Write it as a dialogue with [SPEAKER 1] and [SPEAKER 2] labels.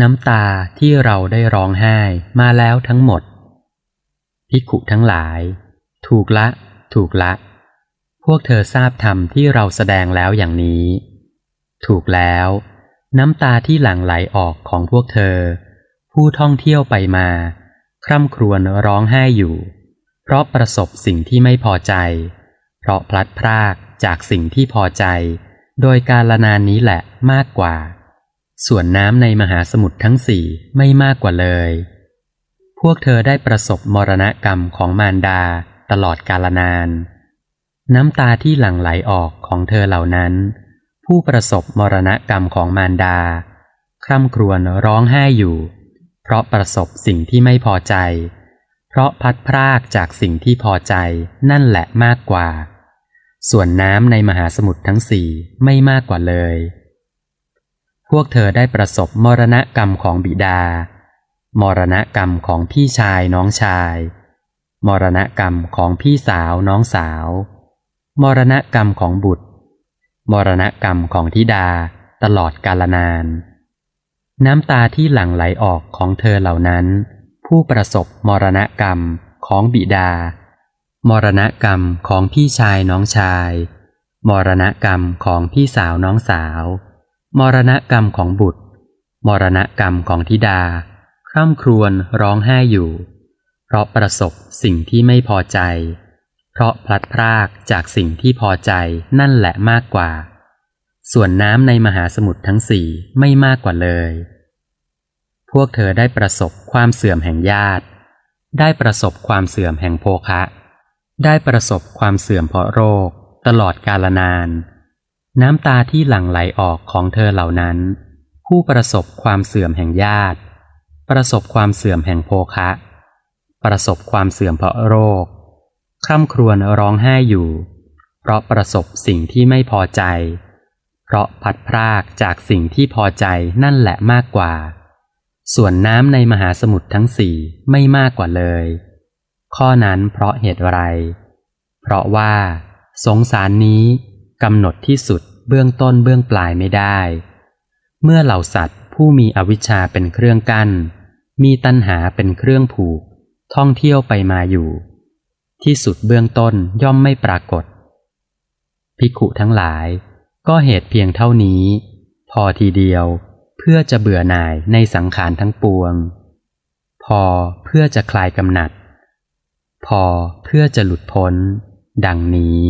[SPEAKER 1] น้ำตาที่เราได้ร้องไห้มาแล้วทั้งหมดภิกขุทั้งหลาย ถูกละ ถูกละ พวกเธอทราบธรรมที่เราแสดงแล้วอย่างนี้ ถูกแล้ว น้ำตาที่หลั่งไหลออกของพวกเธอ ผู้ท่องเที่ยวไปมา คร่ำครวญร้องไห้อยู่ เพราะประสบสิ่งที่ไม่พอใจ เพราะพลัดพรากจากสิ่งที่พอใจ โดยการละนานนี้แหละมากกว่า ส่วนน้ำในมหาสมุทรทั้งสี่ไม่มากกว่าเลย พวกเธอได้ประสบมรณกรรมของมารดาตลอดกาลนาน น้ำตาที่หลั่งไหลออกของเธอเหล่านั้น ผู้ประสบมรณกรรมของมารดา คร่ำครวญร้องไห้อยู่ เพราะประสบสิ่งที่ไม่พอใจ เพราะพัดพรากจากสิ่งที่พอใจนั่นแหละมากกว่า ส่วนน้ำในมหาสมุทรทั้งสี่ไม่มากกว่าเลย พวกเธอได้ประสบมรณกรรมของบิดา มรณกรรมของพี่ชายน้องชาย มรณกรรมของพี่สาวน้องสาว มรณกรรมของบุตร มรณกรรมของธิดาตลอดกาลนาน น้ำตาที่หลั่งไหลออกของเธอเหล่านั้น ผู้ประสบมรณกรรมของบิดา มรณกรรมของพี่ชายน้องชาย มรณกรรมของพี่สาวน้องสาว มรณกรรมของบุตร มรณกรรมของธิดา คร่ำครวญร้องไห้อยู่ เพราะประสบสิ่งที่ไม่พอใจ เพราะพลัดพรากจากสิ่งที่พอใจนั่นแหละมากกว่า ส่วนน้ำในมหาสมุทรทั้งสี่ไม่มากกว่าเลย พวกเธอได้ประสบความเสื่อมแห่งญาติ ได้ประสบความเสื่อมแห่งโภคะ ได้ประสบความเสื่อมเพราะโรค ตลอดกาลนาน น้ำตาที่หลั่งไหลออกของเธอเหล่านั้น ผู้ประสบความเสื่อมแห่งญาติ ประสบความเสื่อมแห่งโภคะ ประสบความเสื่อมเพราะโรค คร่ำครวญร้องไห้อยู่ เพราะประสบสิ่งที่ไม่พอใจ เพราะพัดพรากจากสิ่งที่พอใจนั่นแหละมากกว่า ส่วนน้ำในมหาสมุทรทั้งสี่ไม่มากกว่าเลย ข้อนั้นเพราะเหตุไร เพราะว่า สงสารนี้ กำหนดที่สุดเบื้องต้นเบื้องปลายไม่ได้ เมื่อเหล่าสัตว์ผู้มีอวิชชาเป็นเครื่องกัน้น มีตัณหาเป็นเครื่องผูก ท่องเที่ยวไปมาอยู่ ที่สุดเบื้องต้นย่อมไม่ปรากฏ ภิกขุทั้งหลาย ก็เหตุเพียงเท่านี้ พอทีเดียวเพื่อจะเบื่อหน่ายในสังขารทั้งปวง พอเพื่อจะคลายกำหนัด พอเพื่อจะหลุดพ้น ดังนี้